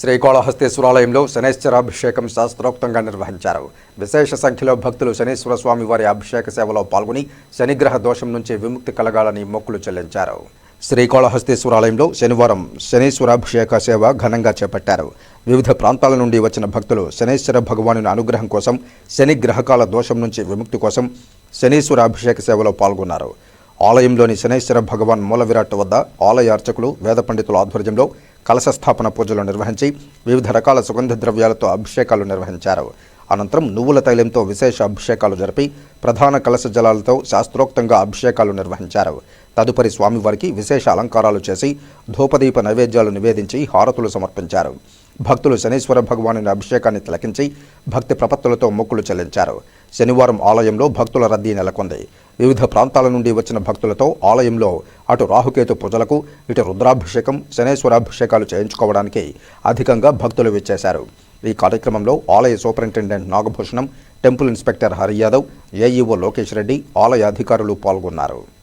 శ్రీకాళహస్తీశ్వరాలయంలో శనేశ్వరాభిషేకం శాస్త్రోక్తంగా నిర్వహించారు. విశేష సంఖ్యలో భక్తులు శనీశ్వర స్వామి వారి అభిషేక సేవలో పాల్గొని శనిగ్రహ దోషం నుంచి విముక్తి కలగాలని మొక్కులు చెల్లించారు. శ్రీకాళహస్తీశ్వరాలయంలో శనివారం శనీశ్వరాభిషేక సేవ ఘనంగా చేపట్టారు. వివిధ ప్రాంతాల నుండి వచ్చిన భక్తులు శనీశ్వర భగవానుని అనుగ్రహం కోసం శని గ్రహకాల దోషం నుంచి విముక్తి కోసం శనీశ్వరాభిషేక సేవలో పాల్గొన్నారు. ఆలయంలోని శనేశ్వర భగవాన్ మూల విరాట్ వద్ద ఆలయ అర్చకులు వేద పండితుల ఆధ్వర్యంలో కలశ స్థాపన పూజలు నిర్వహించి వివిధ రకాల సుగంధ ద్రవ్యాలతో అభిషేకాలు నిర్వహించారు. అనంతరం నువ్వుల తైలంతో విశేష అభిషేకాలు జరిపి ప్రధాన కలశ జలాలతో శాస్త్రోక్తంగా అభిషేకాలు నిర్వహించారు. తదుపరి స్వామివారికి విశేష అలంకారాలు చేసి ధూపదీప నైవేద్యాలు నివేదించి హారతులు సమర్పించారు. భక్తులు శనీశ్వర భగవానుని అభిషేకాన్ని తిలకించి భక్తి ప్రపత్తులతో మొక్కులు చెల్లించారు. శనివారం ఆలయంలో భక్తుల రద్దీ నెలకొంది. వివిధ ప్రాంతాల నుండి వచ్చిన భక్తులతో ఆలయంలో అటు రాహుకేతు పూజలకు ఇటు రుద్రాభిషేకం శనేశ్వరాభిషేకాలు చేయించుకోవడానికి అధికంగా భక్తులు విచ్చేశారు. ఈ కార్యక్రమంలో ఆలయ superintendent Nagabhushanam temple inspector Hari Yadav AEO Lokesh Reddy ఆలయ అధికారులు పాల్గొన్నారు.